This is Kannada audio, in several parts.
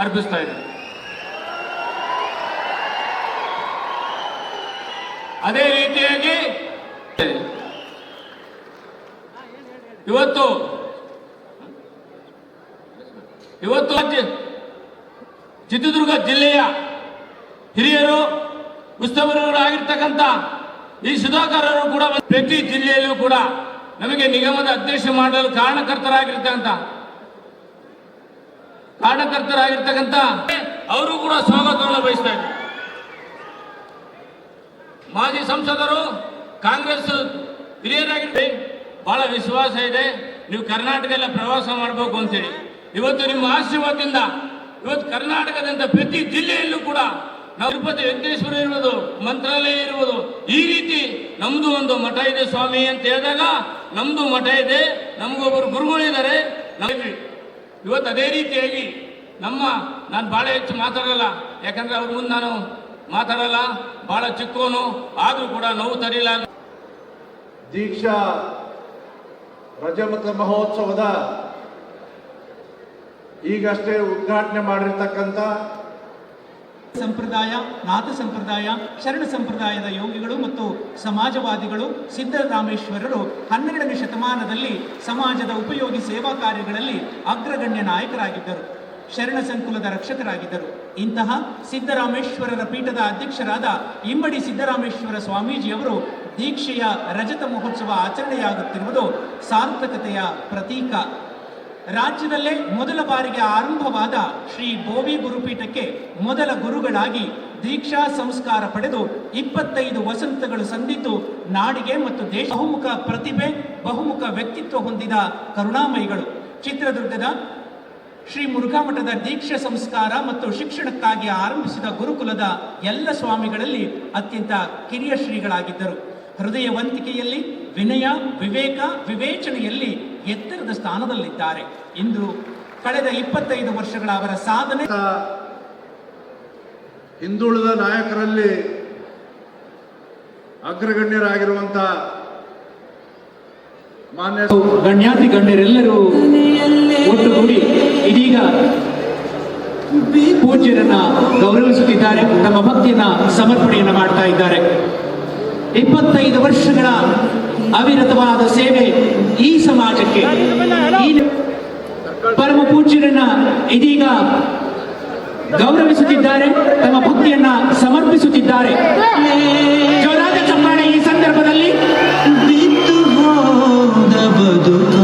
ಅರ್ಪಿಸ್ತಾ ಇದ್ದಾರೆ. ಅದೇ ರೀತಿಯಾಗಿ ಇವತ್ತು ಇವತ್ತು ಚಿತ್ರದುರ್ಗ ಜಿಲ್ಲೆಯ ಹಿರಿಯರು ಉತ್ಸವರಾಗಿರ್ತಕ್ಕಂಥ ಈ ಸುಧಾಕರರು ಕೂಡ ಪ್ರತಿ ಜಿಲ್ಲೆಯಲ್ಲೂ ಕೂಡ ನಮಗೆ ನಿಗಮದ ಅಧ್ಯಕ್ಷ ಮಾಡಲು ಕಾರಣಕರ್ತರಾಗಿರ್ತಕ್ಕಂಥ ಕಾರಣಕರ್ತರಾಗಿರ್ತಕ್ಕಂಥ ಅವರು ಕೂಡ ಸ್ವಾಗತವನ್ನು ಬಯಸ್ತಾ ಇದ್ದಾರೆ ಮಾಜಿ ಸಂಸದರು, ಕಾಂಗ್ರೆಸ್ ಹಿರಿಯರಾಗಿರ್ತೀವಿ ಬಹಳ ವಿಶ್ವಾಸ ಇದೆ. ನೀವು ಕರ್ನಾಟಕ ಎಲ್ಲ ಪ್ರವಾಸ ಮಾಡಬೇಕು ಅಂತೇಳಿ. ಇವತ್ತು ನಿಮ್ಮ ಆಶೀರ್ವಾದದಿಂದ, ಇವತ್ತು ಕರ್ನಾಟಕದಂತ ಪ್ರತಿ ಜಿಲ್ಲೆಯಲ್ಲೂ ಕೂಡ ನಾವು ತಿರುಪತಿ ವೆಂಕಟೇಶ್ವರ ಇರ್ಬೋದು, ಮಂತ್ರಾಲಯ ಇರ್ಬೋದು, ಈ ರೀತಿ ನಮ್ದು ಒಂದು ಮಠ ಇದೆ ಸ್ವಾಮಿ ಅಂತ ಹೇಳಿದಾಗ, ನಮ್ದು ಮಠ ಇದೆ ನಮಗೊಬ್ಬರು ಗುರುಗಳಿದ್ದಾರೆ, ನಮಗೆ ಇವತ್ತು ಅದೇ ರೀತಿಯಾಗಿ ನಮ್ಮ, ನಾನು ಭಾಳ ಹೆಚ್ಚು ಮಾತಾಡಲ್ಲ, ಯಾಕಂದ್ರೆ ಅವ್ರ ಮುಂದೆ ನಾನು ಮಾತಾಡಲ್ಲ, ಭಾಳ ಚಿಕ್ಕವನು, ಆದರೂ ಕೂಡ ನೋವು ತರಿಲ್ಲ ದೀಕ್ಷಾ ರಜಮತ ಮಹೋತ್ಸವದ ಈಗಷ್ಟೇ ಉದ್ಘಾಟನೆ ಮಾಡಿರ್ತಕ್ಕಂಥ ಸಂಪ್ರದಾಯ, ನಾಥ ಸಂಪ್ರದಾಯ, ಶರಣ ಸಂಪ್ರದಾಯದ ಯೋಗಿಗಳು ಮತ್ತು ಸಮಾಜವಾದಿಗಳು ಸಿದ್ದರಾಮೇಶ್ವರರು ಹನ್ನೆರಡನೇ ಶತಮಾನದಲ್ಲಿ ಸಮಾಜದ ಉಪಯೋಗಿ ಸೇವಾ ಕಾರ್ಯಗಳಲ್ಲಿ ಅಗ್ರಗಣ್ಯ ನಾಯಕರಾಗಿದ್ದರು. ಶರಣ ಸಂಕುಲದ ರಕ್ಷಕರಾಗಿದ್ದರು. ಇಂತಹ ಸಿದ್ದರಾಮೇಶ್ವರರ ಪೀಠದ ಅಧ್ಯಕ್ಷರಾದ ಇಮ್ಮಡಿ ಸಿದ್ದರಾಮೇಶ್ವರ ಸ್ವಾಮೀಜಿಯವರು ದೀಕ್ಷೆಯ ರಜತ ಮಹೋತ್ಸವ ಆಚರಣೆಯಾಗುತ್ತಿರುವುದು ಸಾರ್ಥಕತೆಯ ಪ್ರತೀಕ. ರಾಜ್ಯದಲ್ಲೇ ಮೊದಲ ಬಾರಿಗೆ ಆರಂಭವಾದ ಶ್ರೀ ಬೋವಿ ಗುರುಪೀಠಕ್ಕೆ ಮೊದಲ ಗುರುಗಳಾಗಿ ದೀಕ್ಷಾ ಸಂಸ್ಕಾರ ಪಡೆದು ಇಪ್ಪತ್ತೈದು ವಸಂತಗಳು ಸಂದಿದ್ದು ನಾಡಿಗೆ ಮತ್ತು ದೇಶ ಬಹುಮುಖ ಪ್ರತಿಭೆ, ಬಹುಮುಖ ವ್ಯಕ್ತಿತ್ವ ಹೊಂದಿದ ಕರುಣಾಮಯಿಗಳು. ಚಿತ್ರದುರ್ಗದ ಶ್ರೀ ಮುರುಘಾಮಠದ ದೀಕ್ಷಾ ಸಂಸ್ಕಾರ ಮತ್ತು ಶಿಕ್ಷಣಕ್ಕಾಗಿ ಆರಂಭಿಸಿದ ಗುರುಕುಲದ ಎಲ್ಲ ಸ್ವಾಮಿಗಳಲ್ಲಿ ಅತ್ಯಂತ ಕಿರಿಯ ಶ್ರೀಗಳಾಗಿದ್ದರು. ಹೃದಯವಂತಿಕೆಯಲ್ಲಿ, ವಿನಯ, ವಿವೇಕ, ವಿವೇಚನೆಯಲ್ಲಿ ಎತ್ತರದ ಸ್ಥಾನದಲ್ಲಿದ್ದಾರೆ. ಇಂದು ಕಳೆದ ಇಪ್ಪತ್ತೈದು ವರ್ಷಗಳ ಅವರ ಸಾಧನೆ ಹಿಂದುಳಿದ ನಾಯಕರಲ್ಲಿ ಅಗ್ರಗಣ್ಯರಾಗಿರುವಂತ ಮಾನ್ಯ ಗಣ್ಯಾತಿ ಗಣ್ಯರೆಲ್ಲರೂ ಒಟ್ಟುಗೂಡಿ ಇದೀಗ ಪೂಜ್ಯರನ್ನ ಗೌರವಿಸುತ್ತಿದ್ದಾರೆ ತಮ್ಮ ಭಕ್ತಿಯನ್ನ ಸಮರ್ಪಣೆಯನ್ನ ಮಾಡ್ತಾ ಇದ್ದಾರೆ. ಇಪ್ಪತ್ತೈದು ವರ್ಷಗಳ ಅವಿರತವಾದ ಸೇವೆ ಈ ಸಮಾಜಕ್ಕೆ ಈ ಪರಮ ಪೂಜ್ಯರನ್ನ ಇದೀಗ ಗೌರವಿಸುತ್ತಿದ್ದಾರೆ ತಮ್ಮ ಭಕ್ತಿಯನ್ನ ಸಮರ್ಪಿಸುತ್ತಿದ್ದಾರೆ. ಜೋರಾದ ಚಪ್ಪಾಳೆ ಈ ಸಂದರ್ಭದಲ್ಲಿ. ಬಿದ್ದು ಹೋದ ಬದುಕ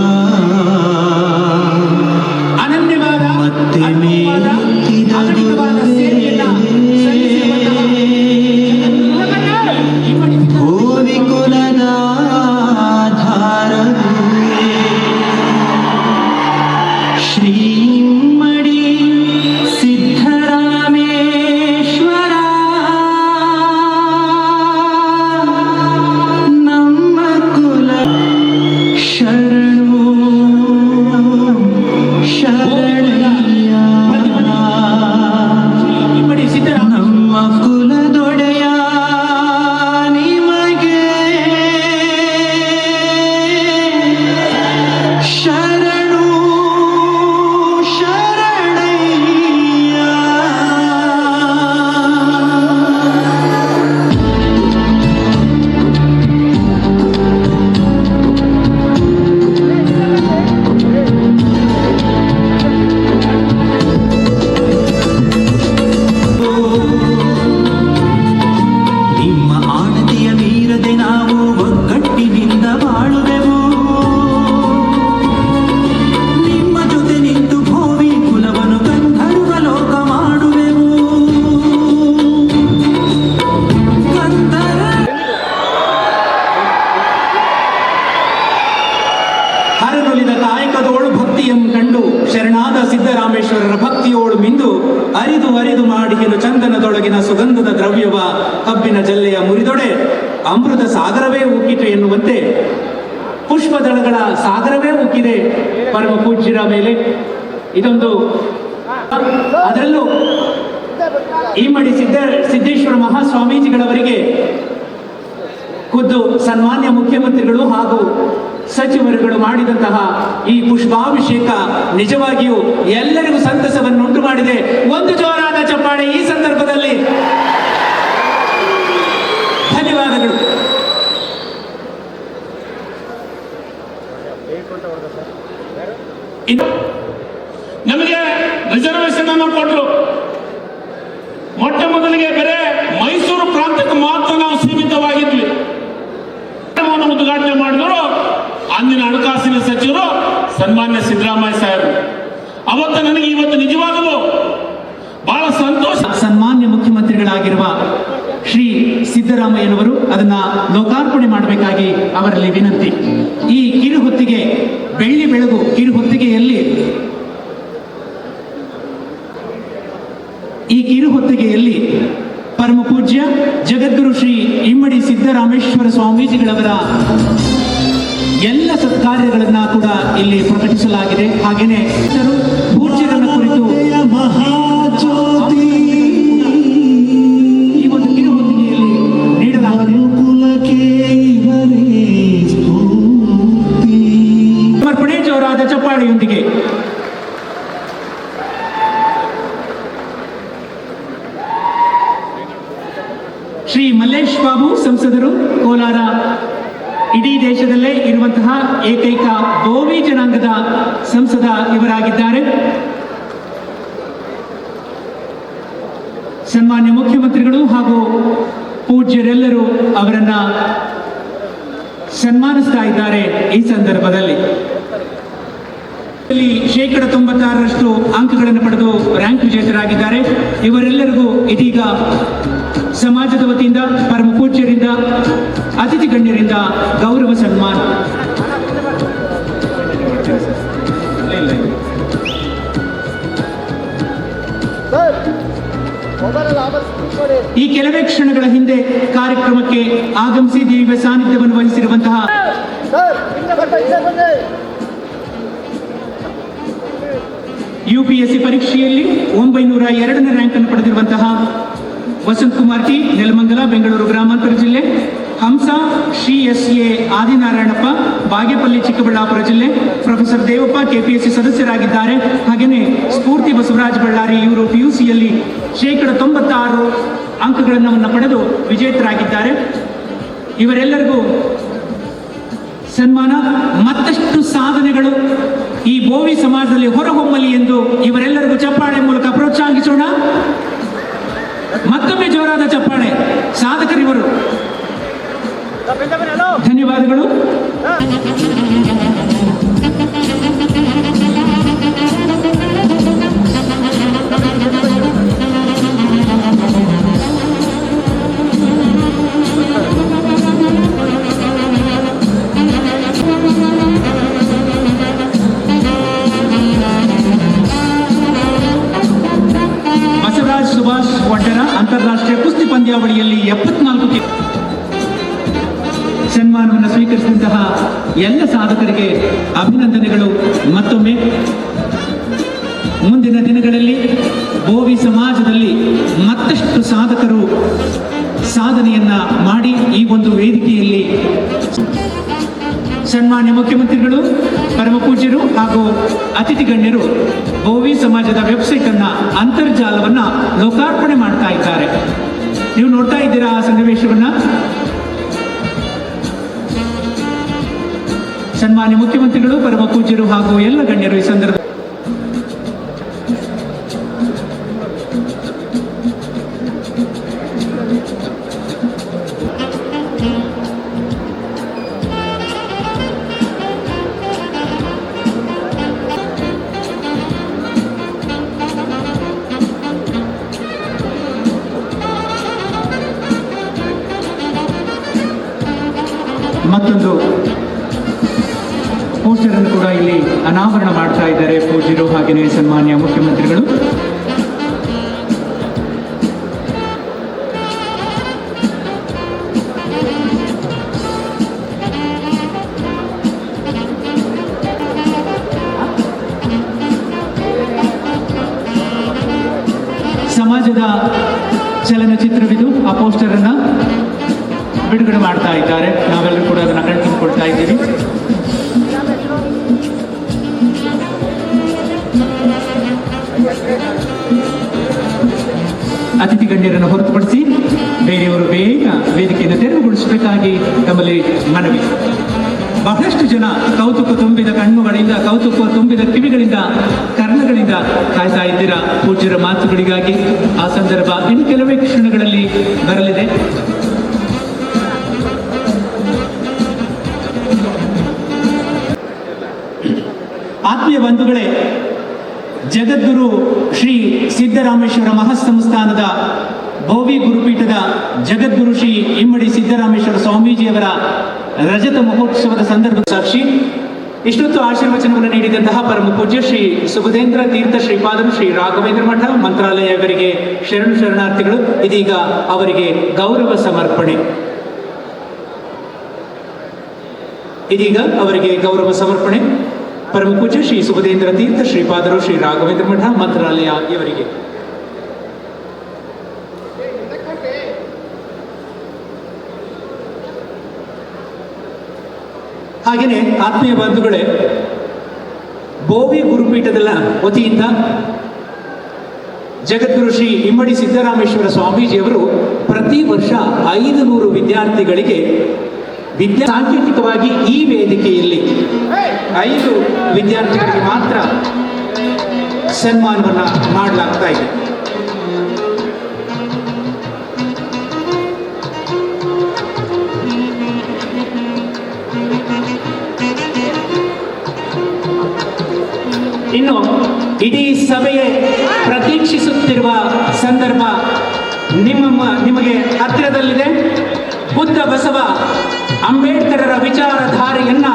ಭಕ್ತಿಯನ್ನು ಭಕ್ತಿಯಂ ಕಂಡು ಶರಣಾದ ಸಿದ್ದರಾಮೇಶ್ವರರ ಭಕ್ತಿಯೋಳು ಮಿಂದು ಅರಿದು ಅರಿದು ಮಾಡಿಗೆನು ಚಂದನದೊಳಗಿನ ಸುಗಂಧದ ದ್ರವ್ಯವ ಕಬ್ಬಿನ ಜಲ್ಲೆಯ ಮುರಿದೊಡೆ ಅಮೃತ ಸಾಗರವೇ ಉಕ್ಕಿತು ಎನ್ನುವಂತೆ ಪುಷ್ಪದಳಗಳ ಸಾಗರವೇ ಉಕ್ಕಿದೆ ಪರಮ ಪೂಜ್ಯರ ಮೇಲೆ. ಇದೊಂದು ಅದರಲ್ಲೂ ಇಮ್ಮಡಿ ಸಿದ್ದ ಸಿದ್ದೇಶ್ವರ ಮಹಾಸ್ವಾಮೀಜಿಗಳವರಿಗೆ ಸನ್ಮಾನ್ಯ ಮುಖ್ಯಮಂತ್ರಿಗಳು ಹಾಗೂ ಸಚಿವರುಗಳು ಮಾಡಿದಂತಹ ಈ ಪುಷ್ಪಾಭಿಷೇಕ ನಿಜವಾಗಿಯೂ ಎಲ್ಲರಿಗೂ ಸಂತಸವನ್ನು ಉಂಟು ಮಾಡಿದೆ ಒಂದು ಜೋರಾದ ಚಪ್ಪಾಳೆ ಈ ಸಂದರ್ಭದಲ್ಲಿ. ಧನ್ಯವಾದಗಳು. ನಮಗೆ ರಿಸರ್ವೇಶನ್ ಅನ್ನು ಕೊಟ್ಟರು ಅಂದಿನ ಹಣಕಾಸಿನ ಸಚಿವರು ಸನ್ಮಾನ್ಯ ಸಿದ್ದರಾಮಯ್ಯ ಸಾಹೇಬರು ಅವತ್ತು ನನಗೆ ಇವತ್ತು ನಿಜವಾಗಲು ಬಹಳ ಸಂತೋಷ. ಸನ್ಮಾನ್ಯ ಮುಖ್ಯಮಂತ್ರಿಗಳಾಗಿರುವ ಶ್ರೀ ಸಿದ್ದರಾಮಯ್ಯನವರು ಅದನ್ನ ಲೋಕಾರ್ಪಣೆ ಮಾಡಬೇಕಾಗಿ ಅವರಲ್ಲಿ ವಿನಂತಿ. ಈ ಕಿರುಹೊತ್ತಿಗೆ ಬೆಳ್ಳಿ ಬೆಳಗು ಕಿರುಹೊತ್ತಿಗೆಯಲ್ಲಿ ಈ ಕಿರುಹೊತ್ತಿಗೆಯಲ್ಲಿ ಪರಮ ಪೂಜ್ಯ ಜಗದ್ಗುರು ಶ್ರೀ ಇಮ್ಮಡಿ ಸಿದ್ದರಾಮೇಶ್ವರ ಸ್ವಾಮೀಜಿಗಳವರ ಎಲ್ಲ ಸತ್ಕಾರ್ಯಗಳನ್ನ ಕೂಡ ಇಲ್ಲಿ ಪ್ರಕಟಿಸಲಾಗಿದೆ. ಹಾಗೇನೆ ಕುರಿತು ಸಮರ್ಪಣೆ ಜೋರಾದ ಚಪ್ಪಾಳೆಯೊಂದಿಗೆ ಶ್ರೀ ಮಲ್ಲೇಶ್ ಬಾಬು ಸಂಸದರು ಕೋಲಾರ ಇಡೀ ದೇಶದಲ್ಲೇ ಇರುವಂತಹ ಏಕೈಕ ಬೋವಿ ಜನಾಂಗದ ಸಂಸದ ಇವರಾಗಿದ್ದಾರೆ. ಸನ್ಮಾನ್ಯ ಮುಖ್ಯಮಂತ್ರಿಗಳು ಹಾಗೂ ಪೂಜ್ಯರೆಲ್ಲರೂ ಅವರನ್ನ ಸನ್ಮಾನಿಸ್ತಾ ಇದ್ದಾರೆ ಈ ಸಂದರ್ಭದಲ್ಲಿ. ಇಲ್ಲಿ ಶೇಕಡ ತೊಂಬತ್ತಾರರಷ್ಟು ಅಂಕಗಳನ್ನು ಪಡೆದು ರ್ಯಾಂಕ್ ವಿಜೇತರಾಗಿದ್ದಾರೆ. ಇವರೆಲ್ಲರಿಗೂ ಇದೀಗ ಸಮಾಜದ ವತಿಯಿಂದ ಪರಮ ಪೂಜ್ಯರಿಂದ ಅತಿಥಿ ಗಣ್ಯರಿಂದ ಗೌರವ ಸನ್ಮಾನ. ಈ ಕೆಲವೇ ಕ್ಷಣಗಳ ಹಿಂದೆ ಕಾರ್ಯಕ್ರಮಕ್ಕೆ ಆಗಮಿಸಿ ದಿವ್ಯ ಸಾನ್ನಿಧ್ಯವನ್ನು ವಹಿಸಿರುವಂತಹ ಯು ಪಿ ಎಸ್ ಸಿ ಪರೀಕ್ಷೆಯಲ್ಲಿ ಒಂಬೈನೂರ ಎರಡನೇ ರ್ಯಾಂಕ್ ಅನ್ನು ಪಡೆದಿರುವಂತಹ ವಸಂತ್ ಕುಮಾರ್ ಟಿ, ನೆಲಮಂಗಲ, ಬೆಂಗಳೂರು ಗ್ರಾಮಾಂತರ ಜಿಲ್ಲೆ. ಹಂಸ, ಶ್ರೀ ಎಸ್ ಎ ಆದಿನಾರಾಯಣಪ್ಪ, ಬಾಗೇಪಲ್ಲಿ, ಚಿಕ್ಕಬಳ್ಳಾಪುರ ಜಿಲ್ಲೆ. ಪ್ರೊಫೆಸರ್ ದೇವಪ್ಪ, ಕೆಪಿಎಸ್ಸಿ ಸದಸ್ಯರಾಗಿದ್ದಾರೆ. ಹಾಗೆಯೇ ಸ್ಫೂರ್ತಿ ಬಸವರಾಜ್ ಬಳ್ಳಾರಿ, ಇವರು ಪಿ ಯು ಸಿಯಲ್ಲಿ ಶೇಕಡ ತೊಂಬತ್ತಾರು ಅಂಕಗಳನ್ನು ಪಡೆದು ವಿಜೇತರಾಗಿದ್ದಾರೆ. ಇವರೆಲ್ಲರಿಗೂ ಸನ್ಮಾನ. ಮತ್ತಷ್ಟು ಸಾಧನೆಗಳು ಈ ಬೋವಿ ಸಮಾಜದಲ್ಲಿ ಹೊರಹೊಮ್ಮಲಿ ಎಂದು ಇವರೆಲ್ಲರಿಗೂ ಚಪ್ಪಾಳೆ ಮೂಲಕ ಪ್ರೋತ್ಸಾಹಿಸೋಣ. ಮತ್ತೊಮ್ಮೆ ಜೋರಾದ ಚಪ್ಪಾಳೆ. ಸಾಧಕರಿವರು. ಧನ್ಯವಾದಗಳು. ಸನ್ಮಾನವನ್ನು ಸ್ವೀಕರಿಸಿದಂತಹ ಎಲ್ಲ ಸಾಧಕರಿಗೆ ಅಭಿನಂದನೆಗಳು. ಮತ್ತೊಮ್ಮೆ ಮುಂದಿನ ದಿನಗಳಲ್ಲಿ ಬೋವಿ ಸಮಾಜದಲ್ಲಿ ಮತ್ತಷ್ಟು ಸಾಧಕರು ಸಾಧನೆಯನ್ನ ಮಾಡಿ ಈ ಒಂದು ವೇದಿಕೆಯಲ್ಲಿ ಸನ್ಮಾನ್ಯ ಮುಖ್ಯಮಂತ್ರಿಗಳು ಪರಮ ಪೂಜ್ಯರು ಹಾಗೂ ಅತಿಥಿ ಗಣ್ಯರು ಬೋವಿ ಸಮಾಜದ ವೆಬ್ಸೈಟ್ ಅನ್ನ ಅಂತರ್ಜಾಲವನ್ನ ಲೋಕಾರ್ಪಣೆ ಮಾಡ್ತಾ ಇದ್ದಾರೆ. ನೀವು ನೋಡ್ತಾ ಇದ್ದೀರಾ ಆ ಸನ್ನಿವೇಶವನ್ನ? ಸನ್ಮಾನ್ಯ ಮುಖ್ಯಮಂತ್ರಿಗಳು ಪರಮ ಪೂಜ್ಯರು ಹಾಗೂ ಎಲ್ಲ ಗಣ್ಯರು ಈ ಸಂದರ್ಭ ಕೂಡ ಇಲ್ಲಿ ಅನಾವರಣ ಮಾಡ್ತಾ ಇದ್ದಾರೆ ಪೂಜಿರು ಹಾಗೆಯೇ ಸನ್ಮಾನ್ಯ ಮುಖ್ಯಮಂತ್ರಿಗಳು. ಸಮಾಜದ ಚಲನಚಿತ್ರವಿದು, ಆ ಪೋಸ್ಟರ್ ಅನ್ನ ಬಿಡುಗಡೆ ಮಾಡ್ತಾ ಇದ್ದಾರೆ. ನಾವೆಲ್ಲರೂ ಕೂಡ ಅದನ್ನ ಕಣ್ತುಂಬಿಕೊಳ್ತಾ ಇದ್ದೀವಿ. ಅತಿಥಿ ಗಣ್ಯರನ್ನು ಹೊರತುಪಡಿಸಿ ಬೇರೆಯವರು ಬೇಗ ವೇದಿಕೆಯನ್ನು ತೆರವುಗೊಳಿಸಬೇಕಾಗಿ ತಮ್ಮಲ್ಲಿ ಮನವಿ. ಬಹಳಷ್ಟು ಜನ ಕೌತುಕ ತುಂಬಿದ ಕಣ್ಣುಗಳಿಂದ ಕೌತುಕ ತುಂಬಿದ ಕಿವಿಗಳಿಂದ, ಕರ್ಣಗಳಿಂದ ಕಾಯ್ತಾ ಇದ್ದೀರಾ? ಪೂಜ್ಯರ ಮಾತುಗಳಿಗಾಗಿ ಆ ಸಂದರ್ಭ ಇನ್ನು ಕೆಲವೇ ಕ್ಷಣಗಳಲ್ಲಿ ಬರಲಿದೆ. ಆತ್ಮೀಯ ಬಂಧುಗಳೇ ಜಗದ್ಗುರು ಶ್ರೀ ಸಿದ್ದರಾಮೇಶ್ವರ ಮಹಾಸಂಸ್ಥಾನದ ಭೋವಿ ಗುರುಪೀಠದ ಜಗದ್ಗುರು ಶ್ರೀ ಇಮ್ಮಡಿ ಸಿದ್ದರಾಮೇಶ್ವರ ಸ್ವಾಮೀಜಿಯವರ ರಜತ ಮಹೋತ್ಸವದ ಸಂದರ್ಭ ಸಾಕ್ಷಿ. ಇಷ್ಟೊತ್ತು ಆಶೀರ್ವಚನವನ್ನು ನೀಡಿದಂತಹ ಪರಮ ಪೂಜ್ಯ ಶ್ರೀ ಸುಬುಧೇಂದ್ರ ತೀರ್ಥ ಶ್ರೀಪಾದರು ಶ್ರೀ ರಾಘವೇಂದ್ರ ಮಠ ಮಂತ್ರಾಲಯ ಅವರಿಗೆ ಶರಣು ಶರಣಾರ್ಥಿಗಳು, ಇದೀಗ ಅವರಿಗೆ ಗೌರವ ಸಮರ್ಪಣೆ. ಇದೀಗ ಅವರಿಗೆ ಗೌರವ ಸಮರ್ಪಣೆ. ಪರಮ ಪೂಜ್ಯ ಶ್ರೀ ಸುಭದೇಂದ್ರ ತೀರ್ಥ ಶ್ರೀಪಾದರು ಶ್ರೀ ರಾಘವೇಂದ್ರ ಮಠ ಮಂತ್ರಾಲಯ ಇವರಿಗೆ. ಹಾಗೆಯೇ ಆತ್ಮೀಯ ಬಂಧುಗಳೇ, ಬೋವಿ ಗುರುಪೀಠದ ವತಿಯಿಂದ ಜಗದ್ಗುರು ಶ್ರೀ ಇಮ್ಮಡಿ ಸಿದ್ದರಾಮೇಶ್ವರ ಸ್ವಾಮೀಜಿಯವರು ಪ್ರತಿ ವರ್ಷ ಐದು ನೂರು ವಿದ್ಯಾರ್ಥಿಗಳಿಗೆ ವಿದ್ಯಾ ಸಾಂಕೇತಿಕವಾಗಿ ಈ ವೇದಿಕೆಯಲ್ಲಿ ಐದು ವಿದ್ಯಾರ್ಥಿಗಳಿಗೆ ಮಾತ್ರ ಸನ್ಮಾನವನ್ನು ಮಾಡಲಾಗ್ತಾ ಇದೆ. ಇನ್ನು ಇಡೀ ಸಭೆಯೇ ಪ್ರತೀಕ್ಷಿಸುತ್ತಿರುವ ಸಂದರ್ಭ ನಿಮ್ಮ ನಿಮಗೆ ಹತ್ತಿರದಲ್ಲಿದೆ. ಬುದ್ಧ ಬಸವ ಅಂಬೇಡ್ಕರರ ವಿಚಾರಧಾರೆಯನ್ನ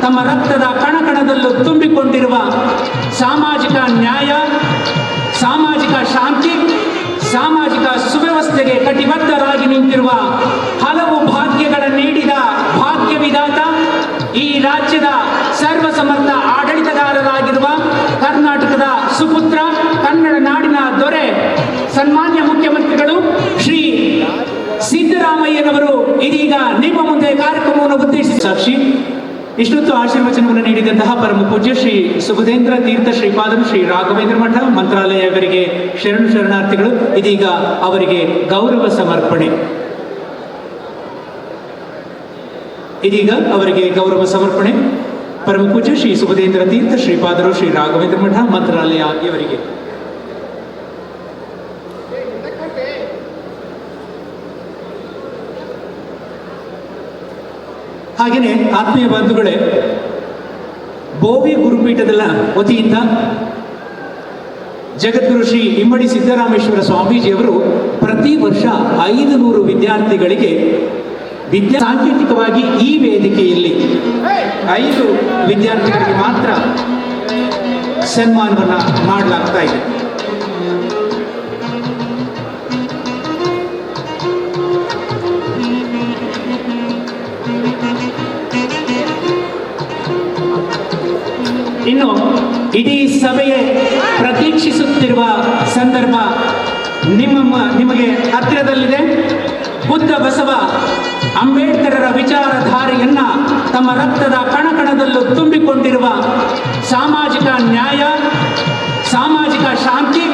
ತಮ್ಮ ರಕ್ತದ ಕಣಕಣದಲ್ಲೂ ತುಂಬಿಕೊಂಡಿರುವ ಸಾಮಾಜಿಕ ನ್ಯಾಯ, ಸಾಮಾಜಿಕ ಶಾಂತಿ, ಸಾಮಾಜಿಕ ಸುವ್ಯವಸ್ಥೆಗೆ ಕಟಿಬದ್ಧರಾಗಿ ನಿಂತಿರುವ ಹಲವು ಭಾಗ್ಯಗಳ ನೀಡಿದ ಭಾಗ್ಯ ವಿಧಾತ ಈ ರಾಜ್ಯದ ಸರ್ವಸಮರ್ಥ ಆಡಳಿತಗಾರರಾಗಿರುವ ಕರ್ನಾಟಕದ ಸುಪುತ್ರ, ಕನ್ನಡ ನಾಡಿನ ದೊರೆ, ಸನ್ಮಾನ್ಯ ಮುಖ್ಯಮಂತ್ರಿಗಳು ಶ್ರೀ ಸಿದ್ದರಾಮಯ್ಯನವರು ಇದೀಗ ನಿಮ್ಮ ಮುಂದೆ ಕಾರ್ಯಕ್ರಮವನ್ನು ಉದ್ದೇಶಿಸಿ ಸಾಕ್ಷಿ. ಇಷ್ಟೊತ್ತು ಆಶೀರ್ವಚನವನ್ನು ನೀಡಿದಂತಹ ಪರಮ ಪೂಜ್ಯ ಶ್ರೀ ಸುಭದೇಂದ್ರ ತೀರ್ಥ ಶ್ರೀಪಾದರು ಶ್ರೀ ರಾಘವೇಂದ್ರ ಮಠ ಮಂತ್ರಾಲಯ ಅವರಿಗೆ ಶರಣು ಶರಣಾರ್ಥಿಗಳು, ಇದೀಗ ಅವರಿಗೆ ಗೌರವ ಸಮರ್ಪಣೆ. ಇದೀಗ ಅವರಿಗೆ ಗೌರವ ಸಮರ್ಪಣೆ. ಪರಮ ಪೂಜ್ಯ ಶ್ರೀ ಸುಭದೇಂದ್ರ ತೀರ್ಥ ಶ್ರೀಪಾದರು ಶ್ರೀ ರಾಘವೇಂದ್ರ ಮಠ ಮಂತ್ರಾಲಯ ಇವರಿಗೆ. ಹಾಗೆಯೇ ಆತ್ಮೀಯ ಬಂಧುಗಳೇ ಬೋವಿ ಗುರುಪೀಠದ ವತಿಯಿಂದ ಜಗದ್ಗುರು ಶ್ರೀ ಇಮ್ಮಡಿ ಸಿದ್ದರಾಮೇಶ್ವರ ಸ್ವಾಮೀಜಿಯವರು ಪ್ರತಿ ವರ್ಷ ಐದು ನೂರು ವಿದ್ಯಾರ್ಥಿಗಳಿಗೆ ವಿದ್ಯಾ ಸಾಂಕೇತಿಕವಾಗಿ ಈ ವೇದಿಕೆಯಲ್ಲಿ ಐದು ವಿದ್ಯಾರ್ಥಿಗಳಿಗೆ ಮಾತ್ರ ಸನ್ಮಾನವನ್ನು ಮಾಡಲಾಗ್ತಾ ಇದೆ. ಇನ್ನು ಇಡೀ ಸಭೆಯೇ ಪ್ರತೀಕ್ಷಿಸುತ್ತಿರುವ ಸಂದರ್ಭ ನಿಮ್ಮ ನಿಮಗೆ ಹತ್ತಿರದಲ್ಲಿದೆ. ಬುದ್ಧ ಬಸವ ಅಂಬೇಡ್ಕರರ ವಿಚಾರಧಾರೆಯನ್ನು ತಮ್ಮ ರಕ್ತದ ಕಣಕಣದಲ್ಲೂ ತುಂಬಿಕೊಂಡಿರುವ ಸಾಮಾಜಿಕ ನ್ಯಾಯ, ಸಾಮಾಜಿಕ ಶಾಂತಿ,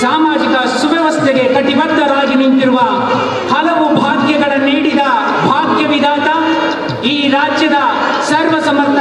ಸಾಮಾಜಿಕ ಸುವ್ಯವಸ್ಥೆಗೆ ಕಟಿಬದ್ಧರಾಗಿ ನಿಂತಿರುವ ಹಲವು ಭಾಗ್ಯಗಳ ನೀಡಿದ ಭಾಗ್ಯ ವಿಧಾತ ಈ ರಾಜ್ಯದ ಸರ್ವಸಮರ್ಥ